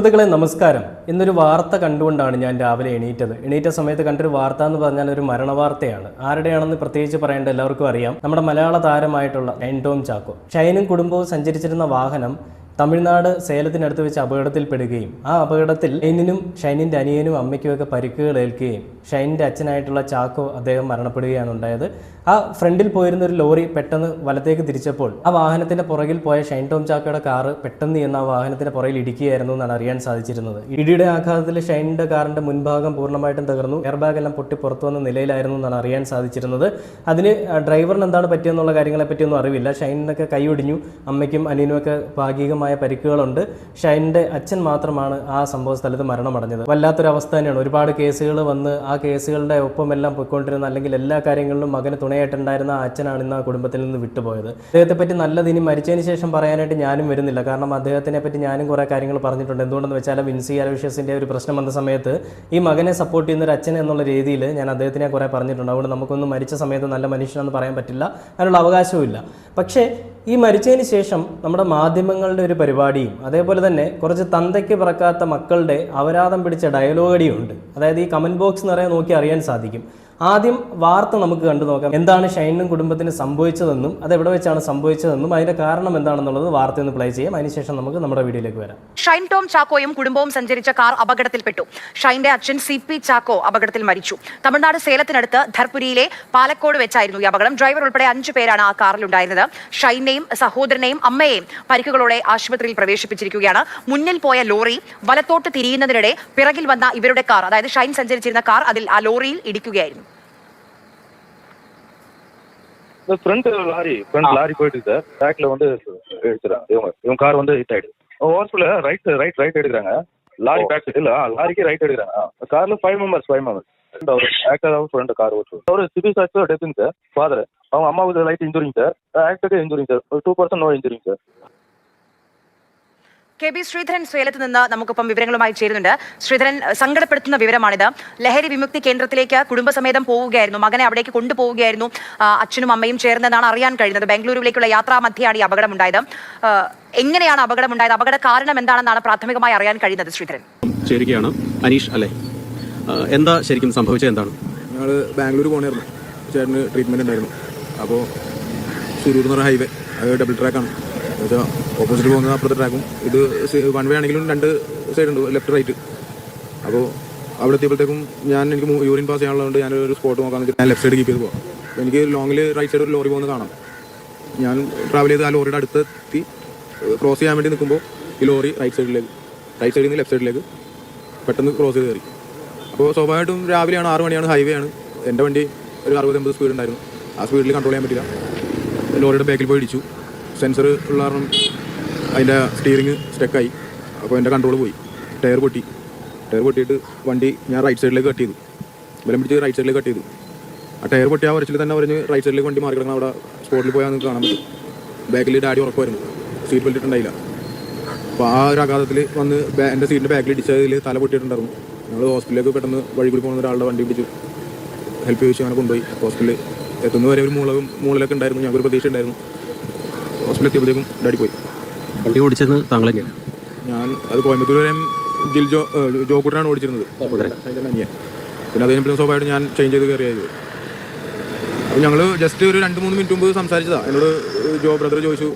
സുഹൃത്തുക്കളെ നമസ്കാരം. ഇന്നൊരു വാർത്ത കണ്ടുകൊണ്ടാണ് ഞാൻ രാവിലെ എണീറ്റത്. എണീറ്റ സമയത്ത് കണ്ടൊരു വാർത്ത എന്ന് പറഞ്ഞാൽ ഒരു മരണ വാർത്തയാണ് ആരുടെയാണെന്ന് പ്രത്യേകിച്ച് പറയേണ്ട എല്ലാവർക്കും അറിയാം. നമ്മുടെ മലയാള താരമായിട്ടുള്ള എൻഡോം ചാക്കോ. ഷൈനും കുടുംബവും സഞ്ചരിച്ചിരുന്ന വാഹനം തമിഴ്നാട് സേലത്തിനടുത്ത് വെച്ച് അപകടത്തിൽപ്പെടുകയും ആ അപകടത്തിൽ ഷൈനിനും ഷൈനിന്റെ അനിയനും അമ്മയ്ക്കും ഒക്കെ പരിക്കുകൾ ഏൽക്കുകയും ഷൈനിന്റെ അച്ഛനായിട്ടുള്ള ചാക്കോ അദ്ദേഹം മരണപ്പെടുകയാണ് ഉണ്ടായത്. ആ ഫ്രണ്ടിൽ പോയിരുന്ന ഒരു ലോറി പെട്ടെന്ന് വലത്തേക്ക് തിരിച്ചപ്പോൾ ആ വാഹനത്തിന്റെ പുറകിൽ പോയ ഷൈൻ ടോം ചാക്കോയുടെ കാറ് പെട്ടെന്ന് ചെന്ന് ആ വാഹനത്തിന്റെ പുറകിൽ ഇടിക്കുകയായിരുന്നു എന്നാണ് അറിയാൻ സാധിച്ചിരുന്നത്. ഇടിയുടെ ആഘാതത്തിൽ ഷൈനിന്റെ കാറിന്റെ മുൻഭാഗം പൂർണമായിട്ടും തകർന്നു. എയർ ബാഗ് എല്ലാം പൊട്ടി പുറത്തു വന്ന നിലയിലായിരുന്നു എന്നാണ് അറിയാൻ സാധിച്ചിരുന്നത്. അതിന് ഡ്രൈവറിന് എന്താണ് പറ്റിയെന്നുള്ള കാര്യങ്ങളെ പറ്റിയൊന്നും അറിവില്ല. ഷൈനിനൊക്കെ ഒടിഞ്ഞു. അമ്മയ്ക്കും അനിയനുമൊക്കെ ഭാഗികമായ പരിക്കുകളുണ്ട്. ഷൈനിന്റെ അച്ഛൻ മാത്രമാണ് ആ സംഭവ സ്ഥലത്ത് മരണമടഞ്ഞത്. വല്ലാത്തൊരവസ്ഥ തന്നെയാണ്. ഒരുപാട് കേസുകൾ വന്ന് ആ കേസുകളുടെ ഒപ്പമെല്ലാം പോയിക്കൊണ്ടിരുന്ന അല്ലെങ്കിൽ എല്ലാ കാര്യങ്ങളിലും മകന് തുണയായിട്ടുണ്ടായിരുന്ന ആ അച്ഛനാണ് ഇന്ന് ആ കുടുംബത്തിൽ നിന്ന് വിട്ടുപോയത്. അദ്ദേഹത്തെ പറ്റി നല്ലത് ഇനി മരിച്ചതിന് ശേഷം പറയാനായിട്ട് ഞാനും വരുന്നില്ല. കാരണം അദ്ദേഹത്തിനെ പറ്റി ഞാനും കുറേ കാര്യങ്ങൾ പറഞ്ഞിട്ടുണ്ട്. എന്തുകൊണ്ടെന്ന് വെച്ചാൽ വിൻസി അലോഷ്യസിന്റെ ഒരു പ്രശ്നം വന്ന സമയത്ത് ഈ മകനെ സപ്പോർട്ട് ചെയ്യുന്ന ഒരു അച്ഛൻ എന്നുള്ള രീതിയിൽ ഞാൻ അദ്ദേഹത്തിനെ കുറേ പറഞ്ഞിട്ടുണ്ട്. അതുകൊണ്ട് നമുക്കൊന്നും മരിച്ച സമയത്ത് നല്ല മനുഷ്യനെന്ന് പറയാൻ പറ്റില്ല. അതിനുള്ള അവകാശവും പക്ഷേ ഈ മരിച്ചതിന് ശേഷം നമ്മുടെ മാധ്യമങ്ങളുടെ ഒരു പരിപാടിയും അതേപോലെ തന്നെ കുറച്ച് തന്തയ്ക്ക് പിറക്കാത്ത മക്കളുടെ അവരാധം പിടിച്ച ഡയലോഗടിയും ഉണ്ട് അതായത് ഈ കമന്റ് ബോക്സ് നിറയെ നോക്കി അറിയാൻ സാധിക്കും. ആദ്യം വാർത്ത നമുക്ക് കണ്ടു നോക്കാം. എന്താണ് ഷൈനും കുടുംബത്തിന് സംഭവിച്ചതെന്നും അത് എവിടെ വെച്ചാണ് സംഭവിച്ചതെന്നും അതിന്റെ കാരണം എന്താണെന്നുള്ളത് വാർത്ത ഒന്ന് പ്ലേ ചെയ്യാം. അതിനുശേഷം നമുക്ക് നമ്മുടെ വീഡിയോയിലേക്ക് വരാം. ഷൈൻ ടോം ചാക്കോയും കുടുംബവും സഞ്ചരിച്ച കാർ അപകടത്തിൽപ്പെട്ടു. ഷൈന്റെ അച്ഛൻ സി പി ചാക്കോ അപകടത്തിൽ മരിച്ചു. തമിഴ്നാട് സേലത്തിനടുത്ത് ധർപുരിയിലെ പാലക്കോട് വെച്ചായിരുന്നു ഈ അപകടം. ഡ്രൈവർ ഉൾപ്പെടെ അഞ്ചു പേരാണ് ആ കാറിലുണ്ടായിരുന്നത്. ഷൈനെയും സഹോദരനെയും അമ്മയെയും പരിക്കുകളോടെ ആശുപത്രിയിൽ പ്രവേശിപ്പിച്ചിരിക്കുകയാണ്. മുന്നിൽ പോയ ലോറി വലത്തോട്ട് തിരിയുന്നതിനിടെ പിറകിൽ വന്ന ഇവരുടെ കാർ അതായത് ഷൈൻ സഞ്ചരിച്ചിരുന്ന കാർ അതിൽ ആ ലോറിയിൽ ഇടിക്കുകയായിരുന്നു. இந்த ஃப்ரண்ட் லாரி ஃப்ரண்ட் லாரி போயிட்டு சார். பேக்ல வந்து எடுத்துறாங்க இவங்க இவங்க கார் வந்து ஹிட் ஆயிடுது. ஓவர்ஃபுல்ல ரைட் ரைட் ரைட் எடுக்கிறாங்க. லாரி பேக் இல்ல? லாரிக்கு ரைட் எடுக்கிறாங்க. கார்ல ஃபைவ் மெம்பர்ஸ் ஃபைவ் மெம்பர்ஸ் அவர் ஆக்டர் ஃப்ரெண்ட் கார் ஓட்டு அவர் சிபி சார் டெத்துங்க சார் ஃபாதர் அவங்க அம்மாவுக்கு லைட் இன்ஜுரிங் சார். ஆக்டருக்கு இன்ஜுரிங் சார். ஒரு two percent no injuring sir. K B Sreedharan സേലത്ത് നിന്ന് നമുക്കിപ്പം വിവരങ്ങളുമായി ചേരുന്നുണ്ട്. ശ്രീധരൻ സങ്കടപ്പെടുത്തുന്ന വിവരമാണിത്. ലഹരി വിമുക്തി കേന്ദ്രത്തിലേക്ക് കുടുംബസമേതം പോവുകയായിരുന്നു. മകനെ അവിടേക്ക് കൊണ്ടുപോവുകയായിരുന്നു. അച്ഛനും അമ്മയും ചേർന്നെന്നാണ് അറിയാൻ കഴിയുന്നത് ബാംഗ്ലൂരുവിലേക്കുള്ള യാത്രാ മധ്യയാണ് ഈ അപകടമുണ്ടായത്. ഉണ്ടായത് എങ്ങനെയാണ് അപകടമുണ്ടായത്? അപകട കാരണം എന്താണെന്നാണ് പ്രാഥമികമായി അറിയാൻ കഴിയുന്നത് ശ്രീധരൻ? ശരിക്കാണ് അനീഷ് അല്ലേ? എന്താ ശരിക്കും സംഭവിച്ചത്? എന്താണ്? ഞങ്ങൾ ബാംഗ്ലൂർ പോകണമായിരുന്നു ചേട്ടന് ട്രീറ്റ്മെന്റ് ഉണ്ടായിരുന്നു. അപ്പോൾ സുരൂർ എന്ന് പറഞ്ഞ ഹൈവേ അത് ഡബിൾ ട്രാക്കാണ് എന്നുവെച്ചാൽ ഓപ്പോസിറ്റ് പോകുന്ന അപ്പുറത്തെ ട്രാക്കും ഇത് വൺ വേ ആണെങ്കിലും രണ്ട് സൈഡ് ഉണ്ട് ലെഫ്റ്റ് റൈറ്റ് അപ്പോൾ അവിടെ എത്തിയപ്പോഴത്തേക്കും ഞാൻ എനിക്ക് യൂറിൻ പാസ് ചെയ്യാനുള്ളതുകൊണ്ട് ഞാൻ ഒരു സ്പോട്ട് നോക്കാൻ ഞാൻ ലെഫ്റ്റ് സൈഡ് കീപ്പ് ചെയ്ത് പോകാം എനിക്ക് ലോങ്ങിൽ റൈറ്റ് സൈഡ് ഒരു ലോറി പോകുന്നത് കാണാം. ഞാൻ ട്രാവൽ ചെയ്ത് ആ ലോറിയുടെ അടുത്തെത്തി ക്രോസ് ചെയ്യാൻ വേണ്ടി നിൽക്കുമ്പോൾ ഈ ലോറി റൈറ്റ് സൈഡിലേക്ക് റൈറ്റ് സൈഡിൽ നിന്ന് ലെഫ്റ്റ് സൈഡിലേക്ക് പെട്ടെന്ന് ക്രോസ് ചെയ്ത് കയറി. അപ്പോൾ സ്വാഭാവികമായിട്ടും രാവിലെയാണ് ആറ് മണിയാണ് ഹൈവേ ആണ്. എന്റെ വണ്ടി ഒരു അറുപത് എൺപത് സ്പീഡ് ഉണ്ടായിരുന്നു. ആ സ്പീഡിൽ കൺട്രോൾ ചെയ്യാൻ പറ്റില്ല. ലോറിയുടെ ബാക്കിൽ പോയി ഇടിച്ചു. സെൻസർ ഉള്ള കാരണം അതിന്റെ സ്റ്റിയറിങ് സ്റ്റക്കായി അപ്പോൾ എന്റെ കൺട്രോൾ പോയി. ടയർ പൊട്ടി. ടയർ പൊട്ടിയിട്ട് വണ്ടി ഞാൻ റൈറ്റ് സൈഡിലേക്ക് കട്ട് ചെയ്തു. ബലം പിടിച്ച് റൈറ്റ് സൈഡിലേക്ക് കട്ട് ചെയ്തു. ആ ടയർ പൊട്ടി ആ വരച്ചിൽ തന്നെ പറഞ്ഞ് റൈറ്റ് സൈഡിലേക്ക് വണ്ടി മാറി കിടക്കണം. അവിടെ സ്പോട്ടിൽ പോയാൽ നിങ്ങൾക്ക് കാണാൻ പറ്റും. ബാക്കിൽ ഡാഡി ഉറക്കുമായിരുന്നു. സീറ്റ് ബെൽറ്റ് ഇട്ടുണ്ടായില്ല. അപ്പോൾ ആ ഒരു ആഘാതത്തിൽ വന്ന് എന്റെ സീറ്റിന്റെ ബാക്കിൽ ഇടിച്ചതിൽ തല പൊട്ടിയിട്ടുണ്ടായിരുന്നു. ഞങ്ങൾ ഹോസ്പിറ്റലിലേക്ക് പെട്ടെന്ന് വഴി കൂടി പോകുന്ന ഒരാളുടെ വണ്ടി പിടിച്ചു. ഹെൽപ്പ് ചോദിച്ചു അങ്ങനെ കൊണ്ടുപോയി. ഹോസ്പിറ്റലിൽ എത്തുന്നവരെ ഒരു മൂളവും മൂളിലൊക്കെ ഉണ്ടായിരുന്നു. ഞങ്ങൾക്കൊരു പ്രതീക്ഷ ഉണ്ടായിരുന്നു ഹോസ്പിറ്റലിൽ എത്തിയപ്പോഴത്തേക്കും ഡാഡി പോയി. വണ്ടി ഓടിച്ചെന്ന് താങ്കൾ തന്നെയാണ് ഞാൻ അത് കോയമ്പത്തൂർ വരെ ജിൽ ജോ ജോക്കൂട്ടനാണ് ഓടിച്ചിരുന്നത്. അനിയൻ. പിന്നെ അത് കഴിഞ്ഞപ്പോൾ സ്വാഭാവികമായിട്ട് ഞാൻ ചേഞ്ച് ചെയ്ത് കയറിയായത് അപ്പോൾ ഞങ്ങൾ ജസ്റ്റ് ഒരു രണ്ട് മൂന്ന് മിനിറ്റ് മുമ്പ് സംസാരിച്ചതാണ് എന്നോട് ജോ ബ്രദർ ചോദിച്ചു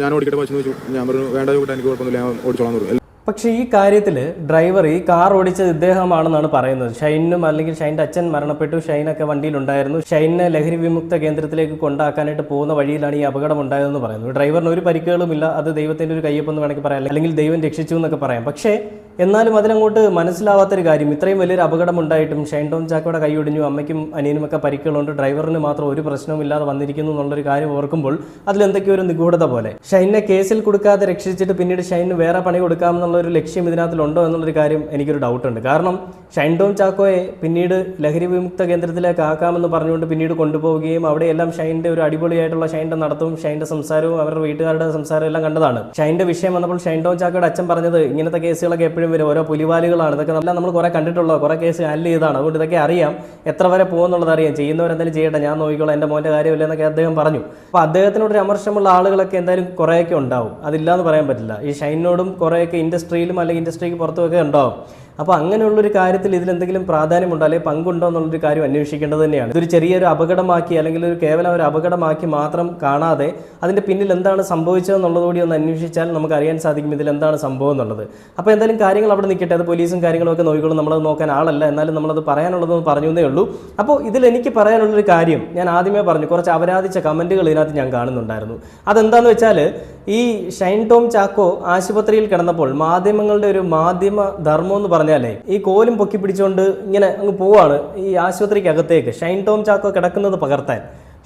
ഞാൻ ഓടിക്കട്ടെ പശു ചോദിച്ചു. ഞാൻ പറഞ്ഞു വേണ്ട ചോദിക്കട്ടെ എനിക്ക് കുഴപ്പമൊന്നുമില്ല ഞാൻ ഓടിച്ചോളാം എന്ന് പറഞ്ഞു. പക്ഷേ ഈ കാര്യത്തിൽ ഡ്രൈവർ ഈ കാർ ഓടിച്ചത് ഇദ്ദേഹമാണെന്നാണ് പറയുന്നത്. ഷൈനും അല്ലെങ്കിൽ ഷൈന്റെ അച്ഛൻ മരണപ്പെട്ടു. ഷൈനൊക്കെ വണ്ടിയിലുണ്ടായിരുന്നു. ഷൈനെ ലഹരി വിമുക്ത കേന്ദ്രത്തിലേക്ക് കൊണ്ടാക്കാനായിട്ട് പോകുന്ന വഴിയിലാണ് ഈ അപകടം ഉണ്ടായതെന്ന് പറയുന്നത് ഡ്രൈവറിന് ഒരു പരിക്കുകളുമില്ല. അത് ദൈവത്തിന്റെ ഒരു കയ്യൊപ്പെന്ന് വേണമെങ്കിൽ പറയാം. അല്ലെങ്കിൽ ദൈവം രക്ഷിച്ചു എന്നൊക്കെ പറയാം. പക്ഷേ എന്നാലും അതിനങ്ങോട്ട് മനസ്സിലാവാത്തൊരു കാര്യം. ഇത്രയും വലിയൊരു അപകടം ഉണ്ടായിട്ടും ഷൈൻ ടോം കൈ ഒടിഞ്ഞു അമ്മയ്ക്കും അനിയനും ഒക്കെ പരിക്കുകളുണ്ട്. ഡ്രൈവറിന് മാത്രം ഒരു പ്രശ്നവും ഇല്ലാതെ വന്നിരിക്കുന്നു എന്നുള്ളൊരു കാര്യം ഓർക്കുമ്പോൾ അതിലെന്തൊക്കെയോ ഒരു നിഗൂഢത പോലെ. ഷൈനെ കേസിൽ കൊടുക്കാതെ രക്ഷിച്ചിട്ട് പിന്നീട് ഷൈന് വേറെ പണി കൊടുക്കാമെന്നുള്ള ഒരു ലക്ഷ്യം ഇതിനകത്തിലുണ്ടോ എന്നുള്ളൊരു കാര്യം എനിക്കൊരു ഡൗട്ടുണ്ട് കാരണം ഷൈൻഡോം ചാക്കോയെ പിന്നീട് ലഹരി വിമുക്ത കേന്ദ്രത്തിലേക്ക് ആക്കാമെന്ന് പറഞ്ഞുകൊണ്ട് പിന്നീട് കൊണ്ടുപോവുകയും അവിടെയെല്ലാം ഷൈന്റെ ഒരു അടിപൊളിയായിട്ടുള്ള ഷൈന്റെ നടത്തവും ഷൈന്റെ സംസാരവും അവരുടെ വീട്ടുകാരുടെ സംസാരവും എല്ലാം കണ്ടതാണ്. ഷൈന്റെ വിഷയം വന്നപ്പോൾ ഷൈൻഡോം ചാക്കോയുടെ അച്ഛൻ പറഞ്ഞത് ഇങ്ങനത്തെ കേസുകളൊക്കെ എപ്പോഴും വരും. ഓരോ പുലിവാലുകളാണ്. ഇതൊക്കെ നല്ല നമ്മൾ കുറേ കണ്ടിട്ടുള്ള കുറേ കേസ് ഹാൻഡിൽ ചെയ്താണ് അതുകൊണ്ട് ഇതൊക്കെ അറിയാം. എത്ര വരെ പോകുന്നുള്ളത് അറിയാം. ചെയ്യുന്നവരെന്തായാലും ചെയ്യട്ടെ. ഞാൻ നോക്കിക്കോളാം. എന്റെ മോന്റെ കാര്യമില്ല എന്നൊക്കെ അദ്ദേഹം പറഞ്ഞു. അപ്പോൾ അദ്ദേഹത്തിനോട് ഒരു അമർഷമുള്ള ആളുകളൊക്കെ എന്തായാലും കുറേയൊക്കെ ഉണ്ടാവും. അതില്ലാന്ന് പറയാൻ പറ്റില്ല. ഈ ഷൈനോടും കുറേയൊക്കെ ഇൻഡസ്ട്രിയിലും അല്ലെങ്കിൽ ഇൻഡസ്ട്രിക്ക് പുറത്തുമൊക്കെ ഉണ്ടാവും അപ്പോൾ അങ്ങനെയുള്ളൊരു കാര്യത്തിൽ ഇതിലെന്തെങ്കിലും പ്രാധാന്യമുണ്ടോ? അല്ലെങ്കിൽ പങ്കുണ്ടോ എന്നുള്ളൊരു കാര്യം അന്വേഷിക്കേണ്ടത് തന്നെയാണ്. ഇതൊരു ചെറിയൊരു അപകടമാക്കി അല്ലെങ്കിൽ ഒരു കേവലം ഒരു അപകടമാക്കി മാത്രം കാണാതെ അതിന്റെ പിന്നിൽ എന്താണ് സംഭവിച്ചതെന്നുള്ളത് കൂടി ഒന്ന് അന്വേഷിച്ചാൽ നമുക്ക് അറിയാൻ സാധിക്കും ഇതിൽ എന്താണ് സംഭവം എന്നുള്ളത്. അപ്പോൾ എന്തായാലും കാര്യങ്ങൾ അവിടെ നിൽക്കട്ടെ. അത് പോലീസും കാര്യങ്ങളൊക്കെ നോക്കിക്കോളും. നമ്മളത് നോക്കാൻ ആളല്ല. എന്നാലും നമ്മളത് പറയാനുള്ളതെന്ന് പറഞ്ഞു എന്നേ ഉള്ളൂ. അപ്പോൾ ഇതിൽ എനിക്ക് പറയാനുള്ളൊരു കാര്യം ഞാൻ ആദ്യമേ പറഞ്ഞു. കുറച്ച് അപരാധിച്ച കമന്റുകൾ ഇതിനകത്ത് ഞാൻ കാണുന്നുണ്ടായിരുന്നു. അതെന്താന്ന് വെച്ചാൽ ഈ ഷൈൻ ടോം ചാക്കോ ആശുപത്രിയിൽ കിടന്നപ്പോൾ മാധ്യമങ്ങളുടെ ഒരു മാധ്യമ ധർമ്മം എന്ന് പറഞ്ഞാലേ ഈ കോലും പൊക്കി പിടിച്ചുകൊണ്ട് ഇങ്ങനെ അങ്ങ് പോവാണ് ഈ ആശുപത്രിക്കകത്തേക്ക്. ഷൈൻ ടോം ചാക്കോ കിടക്കുന്നത് പകർത്താൻ.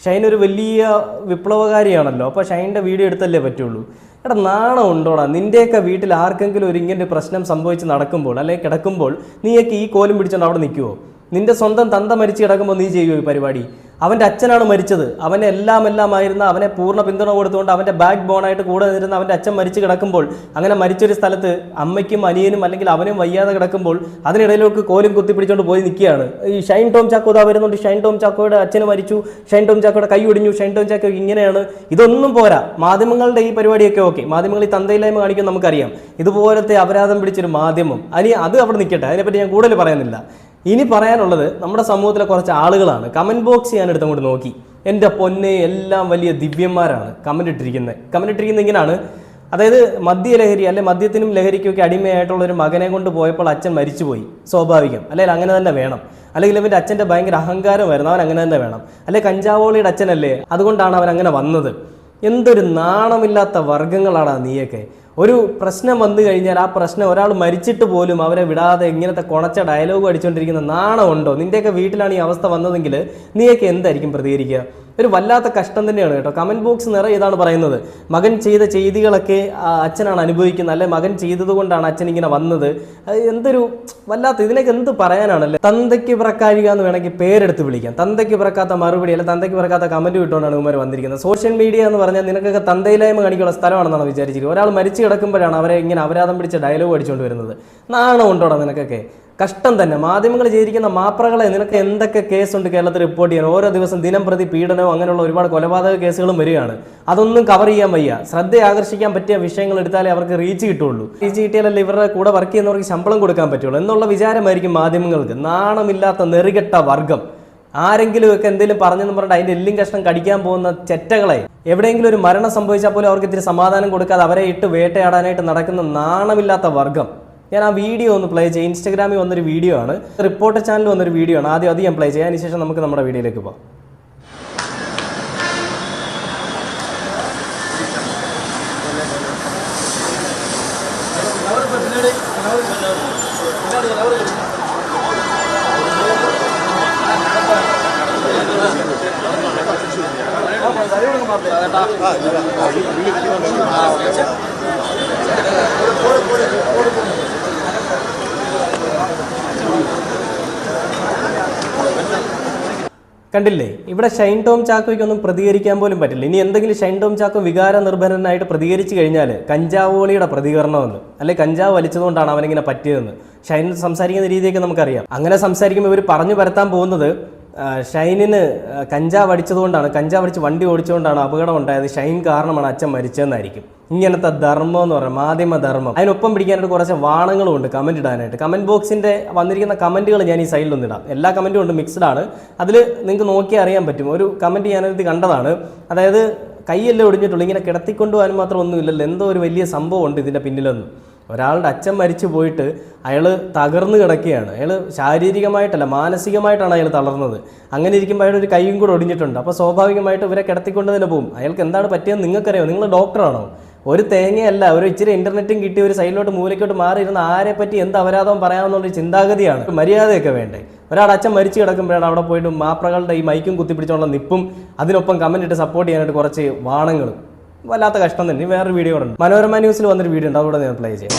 ഷൈൻ ഒരു വലിയ വിപ്ലവകാരിയാണല്ലോ. അപ്പോൾ ഷൈന്റെ വീഡിയോ എടുത്തല്ലേ പറ്റുള്ളൂ. എടാ നാണം ഉണ്ടോടാ? നിന്റെയൊക്കെ വീട്ടിൽ ആർക്കെങ്കിലും ഒരു ഇങ്ങനെ പ്രശ്നം സംഭവിച്ച് നടക്കുമ്പോൾ അല്ലെങ്കിൽ കിടക്കുമ്പോൾ നീയൊക്കെ ഈ കോലും പിടിച്ചുകൊണ്ട് അവിടെ നിൽക്കുമോ നിന്റെ സ്വന്തം തന്ത മരിച്ച് കിടക്കുമ്പോൾ നീ ചെയ്യുമോ ഈ പരിപാടി? അവന്റെ അച്ഛനാണ് മരിച്ചത്. അവനെ എല്ലാം എല്ലാം ആയിരുന്ന അവനെ പൂർണ പിന്തുണ കൊടുത്തുകൊണ്ട് അവന്റെ ബാക്ക് ബോണായിട്ട് കൂടെ നിന്നിരുന്ന അവന്റെ അച്ഛൻ മരിച്ചു കിടക്കുമ്പോൾ അങ്ങനെ മരിച്ചൊരു സ്ഥലത്ത് അമ്മയ്ക്കും അനിയനും അല്ലെങ്കിൽ അവനും വയ്യാതെ കിടക്കുമ്പോൾ അതിനിടയിലേക്ക് കോലും കുത്തിപ്പിടിച്ചുകൊണ്ട് പോയി നിൽക്കുകയാണ്. ഈ ഷൈൻ ടോം ചാക്കോ ഇതാ വരുന്നുണ്ട്. ഷൈൻ ടോം ചാക്കോയുടെ അച്ഛന് മരിച്ചു. ഷൈൻ ടോം ചാക്കോയുടെ കൈ ഒടിഞ്ഞു. ഷൈൻ ടോം ചാക്കോ ഇങ്ങനെയാണ്. ഇതൊന്നും പോരാ. മാധ്യമങ്ങളുടെ ഈ പരിപാടിയൊക്കെ ഓക്കെ മാധ്യമങ്ങൾ ഈ തന്തയില്ലായ്മ കാണിക്കും നമുക്കറിയാം. ഇതുപോലത്തെ അപരാധം പിടിച്ചൊരു മാധ്യമം. അനി അത് അവിടെ നിൽക്കട്ടെ. അതിനെപ്പറ്റി ഞാൻ കൂടുതൽ പറയുന്നില്ല. ഇനി പറയാനുള്ളത് നമ്മുടെ സമൂഹത്തിലെ കുറച്ച് ആളുകളാണ്. കമന്റ് ബോക്സ് ഞാൻ എടുത്തങ്ങോട്ട് നോക്കി. എന്റെ പൊന്നെ എല്ലാം വലിയ ദിവ്യന്മാരാണ് കമന്റ് ഇട്ടിരിക്കുന്നത് കമന്റ് ഇട്ടിരിക്കുന്നത് ഇങ്ങനെയാണ് അതായത് മദ്യലഹരി അല്ലെ മദ്യത്തിനും ലഹരിക്കുമൊക്കെ അടിമയായിട്ടുള്ള ഒരു മകനെ കൊണ്ട് പോയപ്പോൾ അച്ഛൻ മരിച്ചുപോയി. സ്വാഭാവികം. അല്ലെങ്കിൽ അങ്ങനെ തന്നെ വേണം. അല്ലെങ്കിൽ ഇവന്റെ അച്ഛന്റെ ഭയങ്കര അഹങ്കാരമായിരുന്നു. അവൻ അങ്ങനെ തന്നെ വേണം. അല്ലെ കഞ്ചാവോളിയുടെ അച്ഛനല്ലേ? അതുകൊണ്ടാണ് അവൻ അങ്ങനെ വന്നത്. എന്തൊരു നാണമില്ലാത്ത വർഗങ്ങളാണ് നീയൊക്കെ. ഒരു പ്രശ്നം വന്നു കഴിഞ്ഞാൽ ആ പ്രശ്നം ഒരാൾ മരിച്ചിട്ട് പോലും അവരെ വിടാതെ ഇങ്ങനത്തെ കുണച്ച ഡയലോഗ് അടിച്ചുകൊണ്ടിരിക്കുന്ന നാണമുണ്ടോ? നിന്റെയൊക്കെ വീട്ടിലാണ് ഈ അവസ്ഥ വന്നതെങ്കിൽ നീയൊക്കെ എന്തായിരിക്കും പ്രതികരിക്കുക? ഒരു വല്ലാത്ത കഷ്ടം തന്നെയാണ് കേട്ടോ. കമന്റ് ബോക്സ് നിറയെ ഇതാണ് പറയുന്നത്. മകൻ ചെയ്ത ചെയ്തികളൊക്കെ അച്ഛനാണ് അനുഭവിക്കുന്നത്. അല്ലെ മകൻ ചെയ്തതുകൊണ്ടാണ് അച്ഛൻ ഇങ്ങനെ വന്നത്. എന്തൊരു വല്ലാത്ത ഇതിനൊക്കെ എന്ത് പറയാനാണല്ലേ? തന്തയ്ക്ക് പിറക്കാഴിക എന്ന് വേണമെങ്കിൽ പേരെടുത്ത് വിളിക്കാം. തന്തയ്ക്ക് പിറക്കാത്ത മറുപടി അല്ലെ തന്തയ്ക്ക് പിറക്കാത്ത കമന്റ് വിട്ടുകൊണ്ടാണ് ഇവന്മാർ വന്നിരിക്കുന്നത്. സോഷ്യൽ മീഡിയ എന്ന് പറഞ്ഞാൽ നിനക്കൊക്കെ തന്തയിലായ്മ കാണിക്കാനുള്ള സ്ഥലമാണെന്നാണ് വിചാരിച്ചിരിക്കുന്നത്. ഒരാൾ മരിച്ചു കിടക്കുമ്പോഴാണ് അവരെ ഇങ്ങനെ അപരാധം പിടിച്ച ഡയലോഗ് അടിച്ചുകൊണ്ട് വരുന്നത്. നാണം ഉണ്ടോടാ നിനക്കൊക്കെ? കഷ്ടം തന്നെ. മാധ്യമങ്ങൾ ചെയ്തിരിക്കുന്ന മാപ്രകളെ നിനക്ക് എന്തൊക്കെ കേസുണ്ട് കേരളത്തിൽ റിപ്പോർട്ട് ചെയ്യാൻ? ഓരോ ദിവസം ദിനം പ്രതി പീഡനവും അങ്ങനെയുള്ള ഒരുപാട് കൊലപാതക കേസുകളും വരികയാണ്. അതൊന്നും കവർ ചെയ്യാൻ വയ്യ. ശ്രദ്ധ ആകർഷിക്കാൻ പറ്റിയ വിഷയങ്ങൾ എടുത്താലേ അവർക്ക് റീച്ച് കിട്ടുള്ളൂ. റീച്ച് കിട്ടിയാലല്ലേ ഇവരുടെ കൂടെ വർക്ക് ചെയ്യുന്നവർക്ക് ശമ്പളം കൊടുക്കാൻ പറ്റുള്ളൂ എന്നുള്ള വിചാരമായിരിക്കും മാധ്യമങ്ങൾക്ക്. നാണമില്ലാത്ത നെറികെട്ട വർഗം. ആരെങ്കിലും ഒക്കെ എന്തെങ്കിലും പറഞ്ഞെന്ന് പറഞ്ഞിട്ട് അതിന്റെ എല്ലും കഷ്ണം കടിക്കാൻ പോകുന്ന ചെറ്റകളെ. എവിടെയെങ്കിലും ഒരു മരണം സംഭവിച്ചാൽ പോലും അവർക്ക് ഇത്തിരി സമാധാനം കൊടുക്കാതെ അവരെ ഇട്ട് വേട്ടയാടാനായിട്ട് നടക്കുന്ന നാണമില്ലാത്ത വർഗം. ഞാൻ ആ വീഡിയോ ഒന്ന് പ്ലേ ചെയ്യാം ഇൻസ്റ്റാഗ്രാമിൽ വന്നൊരു വീഡിയോ ആണ് റിപ്പോർട്ടർ ചാനൽ വന്നൊരു വീഡിയോ ആണ് ആദ്യം അത് ഞാൻ പ്ലേ ചെയ്യാം അതിനുശേഷം നമുക്ക് നമ്മുടെ വീഡിയോയിലേക്ക് പോകാം കണ്ടില്ലേ? ഇവിടെ ഷൈൻ ടോം ചാക്കോയ്ക്കൊന്നും പ്രതികരിക്കാൻ പോലും പറ്റില്ല. ഇനി എന്തെങ്കിലും ഷൈൻ ടോം ചാക്കോ വികാര നിർഭരനായിട്ട് പ്രതികരിച്ചു കഴിഞ്ഞാൽ കഞ്ചാവോളിയുടെ പ്രതികരണമെന്ന് അല്ലെ കഞ്ചാവ് വലിച്ചതുകൊണ്ടാണ് അവനിങ്ങനെ പറ്റിയതെന്ന്. ഷൈൻ സംസാരിക്കുന്ന രീതിയൊക്കെ നമുക്കറിയാം. അങ്ങനെ സംസാരിക്കുമ്പോൾ ഇവർ പറഞ്ഞു പരത്താൻ പോകുന്നത് ഷൈനിന് കഞ്ചാവ് അടിച്ചതുകൊണ്ടാണ് കഞ്ചാവ് അടിച്ച് വണ്ടി ഓടിച്ചുകൊണ്ടാണ് അപകടം ഉണ്ടായത്. ഷൈൻ കാരണമാണ് അച്ഛൻ മരിച്ചതെന്നായിരിക്കും. ഇങ്ങനത്തെ ധർമ്മം എന്ന് പറയുന്നത് മാധ്യമധർമ്മം അതിനൊപ്പം പിടിക്കാനായിട്ട് കുറച്ച് വാണങ്ങളും ഉണ്ട് കമന്റ് ഇടാനായിട്ട്. കമന്റ് ബോക്സിന്റെ വന്നിരിക്കുന്ന കമന്റുകൾ ഞാൻ ഈ സൈഡിൽ ഒന്ന് ഇടാം. എല്ലാ കമന്റും ഉണ്ട് മിക്സ്ഡ് ആണ്. അതിൽ നിങ്ങൾക്ക് നോക്കി അറിയാൻ പറ്റും. ഒരു കമന്റ് ഞാനത് കണ്ടതാണ്. അതായത് കൈയെല്ലാം ഒടിഞ്ഞിട്ടുള്ളൂ ഇങ്ങനെ കിടത്തിക്കൊണ്ടു പോകാൻ മാത്രം ഒന്നുമില്ലല്ലോ. എന്തോ ഒരു വലിയ സംഭവം ഉണ്ട് ഇതിന്റെ പിന്നിലൊന്നും. ഒരാളുടെ അച്ഛൻ മരിച്ചു പോയിട്ട് അയാൾ തകർന്നു കിടക്കുകയാണ്. അയാൾ ശാരീരികമായിട്ടല്ല മാനസികമായിട്ടാണ് അയാൾ തളർന്നത്. അങ്ങനെ ഇരിക്കുമ്പോൾ അയാൾ ഒരു കൈയും കൂടെ ഒടിഞ്ഞിട്ടുണ്ട്. അപ്പോൾ സ്വാഭാവികമായിട്ട് ഇവരെ കിടത്തിക്കൊണ്ട് തന്നെ പോകും. അയാൾക്ക് എന്താണ് പറ്റിയതെന്ന് നിങ്ങൾക്കറിയാമോ? നിങ്ങൾ ഡോക്ടറാണോ? ഒരു തേങ്ങയല്ല ഒരു ഇച്ചിരി ഇന്റർനെറ്റും കിട്ടി ഒരു സൈഡിലോട്ട് മൂലയ്ക്കോട്ട് മാറിയിരുന്ന ആരെ പറ്റി എന്ത് അപരാധം പറയാമെന്നുള്ള ചിന്താഗതിയാണ്. മര്യാദയൊക്കെ വേണ്ടേ? ഒരാൾ അച്ഛൻ മരിച്ചു കിടക്കുമ്പോഴാണ് അവിടെ പോയിട്ട് മാപ്രകളുടെ ഈ മൈക്കും കുത്തിപ്പിടിച്ചുള്ള നിപ്പും അതിനൊപ്പം കമന്റ് ഇട്ട് സപ്പോർട്ട് ചെയ്യാനായിട്ട് കുറച്ച് വാണങ്ങളും. വല്ലാത്ത കഷ്ടം തന്നെ. വേറൊരു വീഡിയോ ഉണ്ട്. മനോരമ ന്യൂസിൽ വന്നൊരു വീഡിയോ ഉണ്ട്. അതുകൂടെ ഞാൻ പ്ലേ ചെയ്യാം.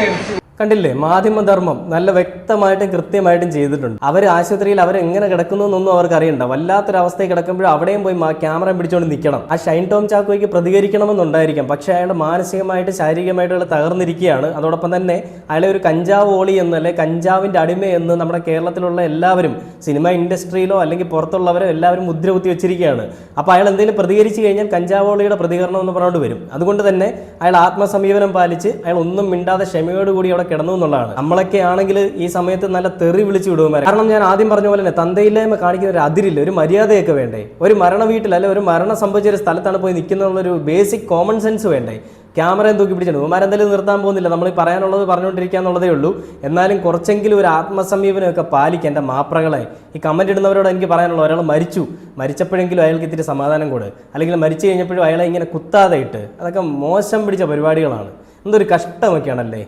ചെവി കണ്ടില്ലേ? മാധ്യമധർമ്മം നല്ല വ്യക്തമായിട്ടും കൃത്യമായിട്ടും ചെയ്തിട്ടുണ്ട്. അവർ ആശുപത്രിയിൽ അവർ എങ്ങനെ കിടക്കുന്നു എന്നൊന്നും അവർക്ക് അറിയണ്ട വല്ലാത്തൊരവസ്ഥയിൽ കിടക്കുമ്പോൾ അവിടെയും പോയി ക്യാമറ പിടിച്ചുകൊണ്ട് നിൽക്കണം ആ ഷൈൻ ടോം ചാക്കോയ്ക്ക് പ്രതികരിക്കണമെന്നുണ്ടായിരിക്കാം. പക്ഷേ അയാൾ മാനസികമായിട്ട് ശാരീരികമായിട്ടുള്ള തകർന്നിരിക്കുകയാണ്. അതോടൊപ്പം തന്നെ അയാളെ ഒരു കഞ്ചാവ് ഓളി എന്ന് അല്ലെ കഞ്ചാവിന്റെ അടിമ എന്ന് നമ്മുടെ കേരളത്തിലുള്ള എല്ലാവരും സിനിമ ഇൻഡസ്ട്രിയിലോ അല്ലെങ്കിൽ പുറത്തുള്ളവരോ എല്ലാവരും മുദ്ര കുത്തി വെച്ചിരിക്കുകയാണ്. അപ്പോൾ അയാൾ എന്തെങ്കിലും പ്രതികരിച്ചു കഴിഞ്ഞാൽ കഞ്ചാവോളിയുടെ പ്രതികരണം എന്ന് പറഞ്ഞുകൊണ്ട് വരും. അതുകൊണ്ട് തന്നെ അയാൾ ആത്മസമീപനം പാലിച്ച് അയാൾ ഒന്നും മിണ്ടാതെ ക്ഷമയോടുകൂടി അവിടെ കിടന്നു എന്നുള്ളതാണ് നമ്മളൊക്കെ ആണെങ്കിൽ ഈ സമയത്ത് നല്ല തെറി വിളിച്ചു വിടുമായിരുന്നു കാരണം ഞാൻ ആദ്യം പറഞ്ഞ പോലെ തന്നെ തന്തയില്ലായ്മ കാണിക്കുന്ന ഒരു അതിരില്ല ഒരു മര്യാദയൊക്കെ വേണ്ടേ? ഒരു മരണ വീട്ടിൽ അല്ലെ ഒരു മരണം സംഭവിച്ച ഒരു സ്ഥലത്താണ് പോയി നിൽക്കുന്നുള്ളൊരു ബേസിക് കോമൺ സെൻസ് വേണ്ടേ? ക്യാമറയും തൂക്കി പിടിച്ചിട്ടുണ്ട്. എന്തായാലും നിർത്താൻ പോകുന്നില്ല. നമ്മൾ പറയാനുള്ളത് പറഞ്ഞുകൊണ്ടിരിക്കുക എന്നുള്ളതേ ഉള്ളൂ. എന്നാലും കുറച്ചെങ്കിലും ഒരു ആത്മസമീപനമൊക്കെ പാലിക്കുക എന്റെ മാപ്രകളെ. ഈ കമന്റ് ഇടുന്നവരോട് എനിക്ക് പറയാനുള്ളത് ഒരാൾ മരിച്ചു. മരിച്ചപ്പോഴെങ്കിലും അയാൾക്ക് ഇത്തിരി സമാധാനം കൊടു. അല്ലെങ്കിൽ മരിച്ചു കഴിഞ്ഞപ്പോഴും അയാളെ ഇങ്ങനെ കുത്താതെ ഇട്ട് അതൊക്കെ മോശം പിടിച്ച പരിപാടികളാണ്. എന്തൊരു കഷ്ടമൊക്കെയാണല്ലേ?